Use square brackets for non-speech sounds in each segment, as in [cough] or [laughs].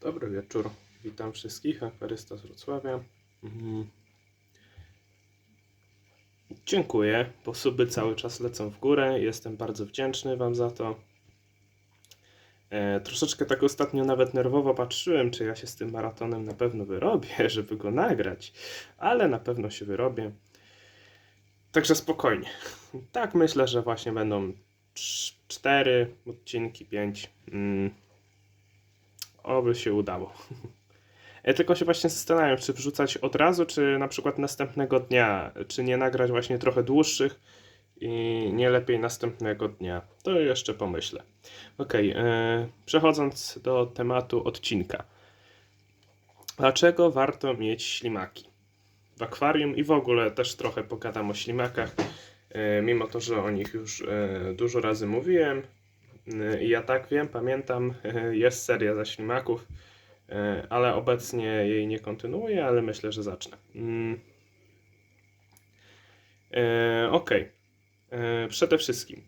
Dobry wieczór. Witam wszystkich. Akwarysta z Wrocławia. Mhm. Dziękuję, bo suby cały czas lecą w górę. Jestem bardzo wdzięczny Wam za to. E, troszeczkę tak ostatnio nawet nerwowo patrzyłem, czy ja się z tym maratonem na pewno wyrobię, [laughs] żeby go nagrać, ale na pewno się wyrobię. Także spokojnie. Tak myślę, że właśnie będą cz- cztery odcinki, pięć. Mm. Oby się udało. Ja tylko się właśnie zastanawiam, czy wrzucać od razu, czy na przykład następnego dnia, czy nie nagrać właśnie trochę dłuższych i nie lepiej następnego dnia. To jeszcze pomyślę. Okej, e, przechodząc do tematu odcinka. Dlaczego warto mieć ślimaki? W akwarium i w ogóle też trochę pogadam o ślimakach, e, mimo to, że o nich już e, dużo razy mówiłem. I ja tak wiem, pamiętam, [laughs] jest seria ze ślimaków, e, ale obecnie jej nie kontynuuję, ale myślę, że zacznę. Mm. Okej. E, Przede wszystkim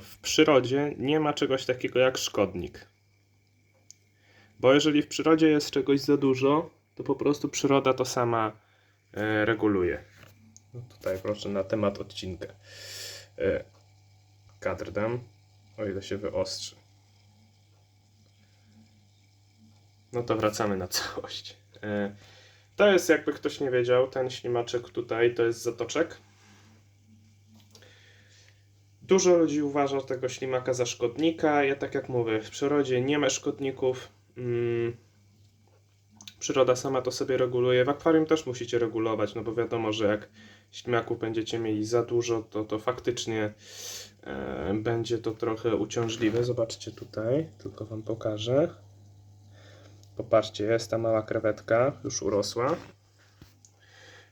w przyrodzie nie ma czegoś takiego jak szkodnik. Bo jeżeli w przyrodzie jest czegoś za dużo, to po prostu przyroda to sama reguluje. No tutaj proszę na temat odcinka. Kadr dam, o ile się wyostrzy. No to wracamy na całość. E, To jest, jakby ktoś nie wiedział, ten ślimaczek tutaj to jest zatoczek. Dużo ludzi uważa tego ślimaka za szkodnika. Ja tak jak mówię, w przyrodzie nie ma szkodników. Przyroda sama to sobie reguluje. W akwarium też musicie regulować, no bo wiadomo, że jak ślimaków będziecie mieli za dużo, to, to faktycznie e, będzie to trochę uciążliwe. Zobaczcie tutaj, tylko Wam pokażę. Popatrzcie, jest ta mała krewetka, już urosła.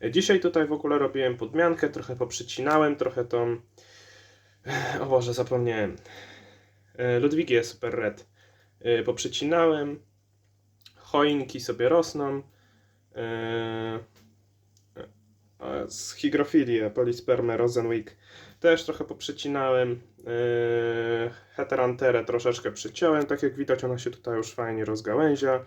E, Dzisiaj tutaj w ogóle robiłem podmiankę, trochę poprzycinałem, trochę tą... O Boże, zapomniałem. E, Ludwigię Super Red e, poprzycinałem. Choinki sobie rosną. E, Z higrofilię Polispermę Rosenwick też trochę poprzycinałem. E, Heteranterę troszeczkę przyciąłem. Tak jak widać, ona się tutaj już fajnie rozgałęzia.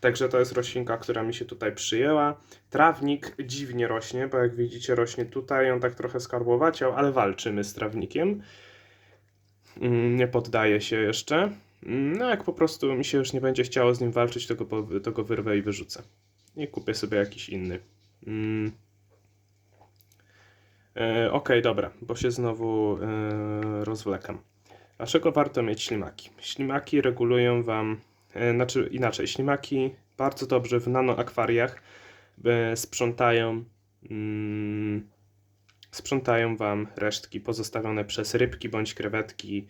Także to jest roślinka, która mi się tutaj przyjęła. Trawnik dziwnie rośnie, bo jak widzicie rośnie tutaj, on tak trochę skarbłowaciał, ale walczymy z trawnikiem. Mm, Nie poddaje się jeszcze. Mm, No jak po prostu mi się już nie będzie chciało z nim walczyć, to go, to go wyrwę i wyrzucę. I kupię sobie jakiś inny. Mm. E, Okej, dobra, bo się znowu e, rozwlekam. Dlaczego warto mieć ślimaki? Ślimaki regulują Wam, e, znaczy inaczej, ślimaki bardzo dobrze w nanoakwariach e, sprzątają, mm, sprzątają Wam resztki pozostawione przez rybki bądź krewetki,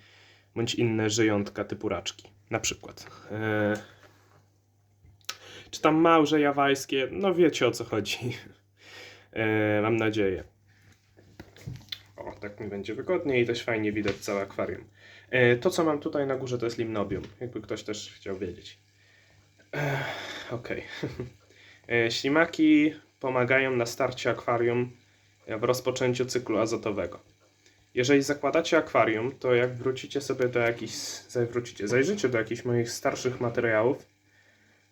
bądź inne żyjątka typu raczki, na przykład. E, czy tam małże jawajskie, no wiecie o co chodzi. E, mam nadzieję. O, tak mi będzie wygodniej i też fajnie widać całe akwarium. E, To, co mam tutaj na górze, to jest limnobium, jakby ktoś też chciał wiedzieć. Ech, Okej. [laughs] E, Ślimaki pomagają na starcie akwarium e, w rozpoczęciu cyklu azotowego. Jeżeli zakładacie akwarium, to jak wrócicie sobie do jakichś, wrócicie, zajrzycie do jakichś moich starszych materiałów,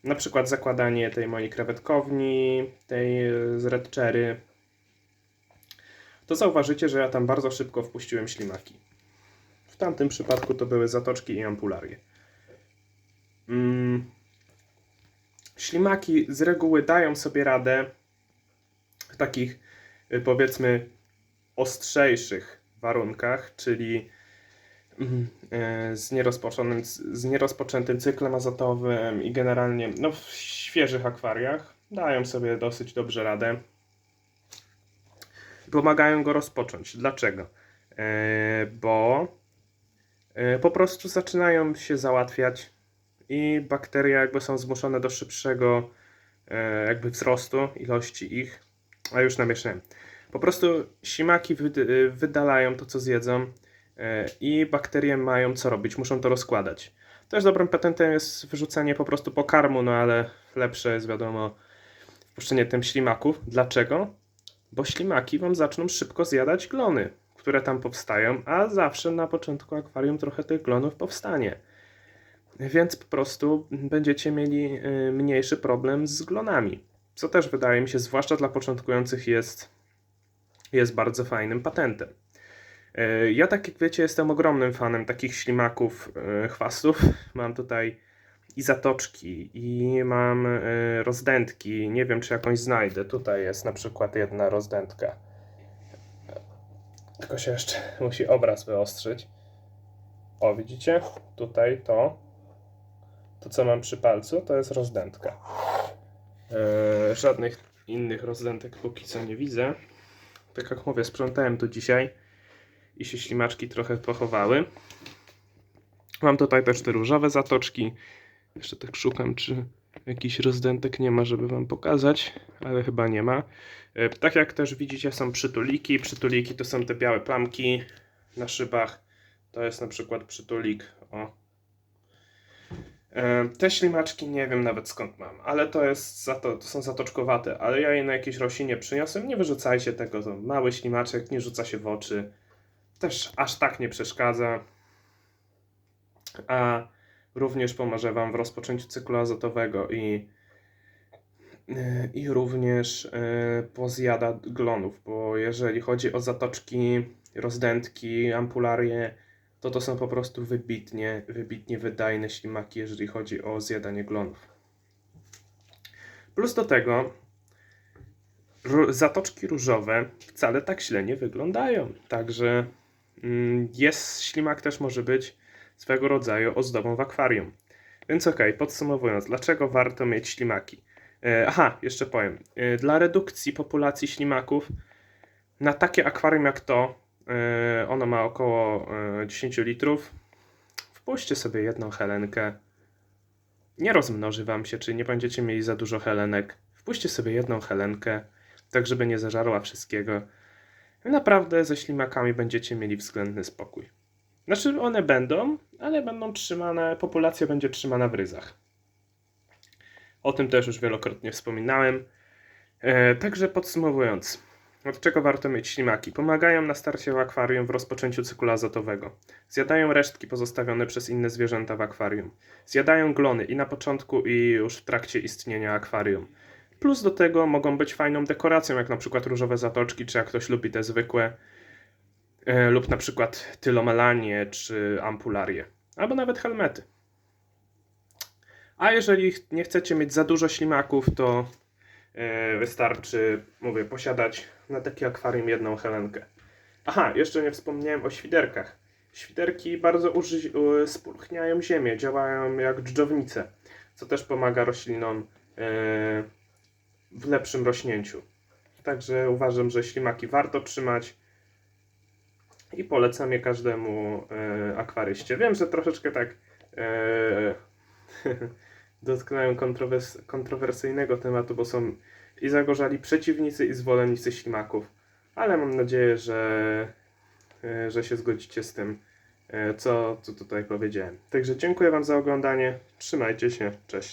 na przykład zakładanie tej mojej krewetkowni, tej e, z Red Cherry, to zauważycie, że ja tam bardzo szybko wpuściłem ślimaki. W tamtym przypadku to były zatoczki i ampularie. Mm. Ślimaki z reguły dają sobie radę w takich y, powiedzmy ostrzejszych warunkach, czyli mm, e, z nierozpoczętym, z nierozpoczętym cyklem azotowym i generalnie no, w świeżych akwariach dają sobie dosyć dobrze radę pomagają go rozpocząć. Dlaczego? E, bo e, po prostu zaczynają się załatwiać i bakterie jakby są zmuszone do szybszego jakby wzrostu ilości ich. A już namieszałem. Po prostu ślimaki wyd- wydalają to, co zjedzą e, i bakterie mają co robić, muszą to rozkładać. Też dobrym patentem jest wyrzucenie po prostu pokarmu, no ale lepsze jest wiadomo wpuszczenie tym ślimaków. Dlaczego? bo ślimaki wam zaczną szybko zjadać glony, które tam powstają, a zawsze na początku akwarium trochę tych glonów powstanie. więc po prostu będziecie mieli y, mniejszy problem z glonami. Co też wydaje mi się, zwłaszcza dla początkujących, jest, jest bardzo fajnym patentem. Y, Ja, tak jak wiecie, jestem ogromnym fanem takich ślimaków, y, chwastów. [laughs] Mam tutaj i zatoczki, i mam y, rozdętki. Nie wiem, czy jakąś znajdę. Tutaj jest na przykład jedna rozdętka. Tylko się jeszcze [laughs] musi obraz wyostrzyć. O, widzicie? Tutaj to. To, co mam przy palcu, to jest rozdętka. Żadnych innych rozdętek póki co nie widzę. Tak jak mówię, sprzątałem tu dzisiaj i się ślimaczki trochę pochowały. Mam tutaj też te różowe zatoczki. Jeszcze tak szukam, czy jakiś rozdętek nie ma, żeby wam pokazać, ale chyba nie ma. E, Tak jak też widzicie, są przytuliki. Przytuliki to są te białe plamki na szybach. To jest na przykład przytulik. O. E, Te ślimaczki nie wiem nawet skąd mam, ale to jest za to, to są zatoczkowate, ale ja je na jakiejś roślinie przyniosłem. Nie wyrzucajcie tego, to mały ślimaczek, nie rzuca się w oczy. Też aż tak nie przeszkadza. A również pomoże Wam w rozpoczęciu cyklu azotowego i, yy, i również yy, pozjada glonów, bo jeżeli chodzi o zatoczki, rozdętki, ampularie, to to są po prostu wybitnie, wybitnie wydajne ślimaki, jeżeli chodzi o zjadanie glonów. Plus do tego zatoczki różowe wcale tak źle nie wyglądają, także mm, jest ślimak też może być swego rodzaju ozdobą w akwarium. Więc okej, podsumowując, dlaczego warto mieć ślimaki? E, aha, jeszcze powiem. E, dla redukcji populacji ślimaków na takie akwarium jak to, e, ono ma około e, 10 litrów, wpuśćcie sobie jedną helenkę. Nie rozmnoży wam się, czy nie będziecie mieli za dużo helenek. Wpuśćcie sobie jedną helenkę, tak żeby nie zażarła wszystkiego. I naprawdę ze ślimakami będziecie mieli względny spokój. Znaczy one będą, ale będą trzymane, populacja będzie trzymana w ryzach. O tym też już wielokrotnie wspominałem. E, także podsumowując, od czego warto mieć ślimaki? Pomagają na starcie w akwarium w rozpoczęciu cyklu azotowego. Zjadają resztki pozostawione przez inne zwierzęta w akwarium. Zjadają glony i na początku i już w trakcie istnienia akwarium. Plus do tego mogą być fajną dekoracją, jak na przykład różowe zatoczki, czy jak ktoś lubi te zwykłe e, lub na przykład tylomelanie czy ampularię, albo nawet helmety. A jeżeli nie chcecie mieć za dużo ślimaków, to wystarczy, mówię, posiadać na takie akwarium jedną helenkę. Aha, jeszcze nie wspomniałem o świderkach. Świderki bardzo uży- spulchniają ziemię, działają jak dżdżownice, co też pomaga roślinom e, w lepszym rośnięciu. Także uważam, że ślimaki warto trzymać i polecam je każdemu e, akwaryście. Wiem, że troszeczkę tak e, [laughs] dotknąłem kontrowers- kontrowersyjnego tematu, bo są i zagorzali przeciwnicy i zwolennicy ślimaków, ale mam nadzieję, że, e, że się zgodzicie z tym, e, co, co tutaj powiedziałem. Także dziękuję Wam za oglądanie, trzymajcie się, cześć.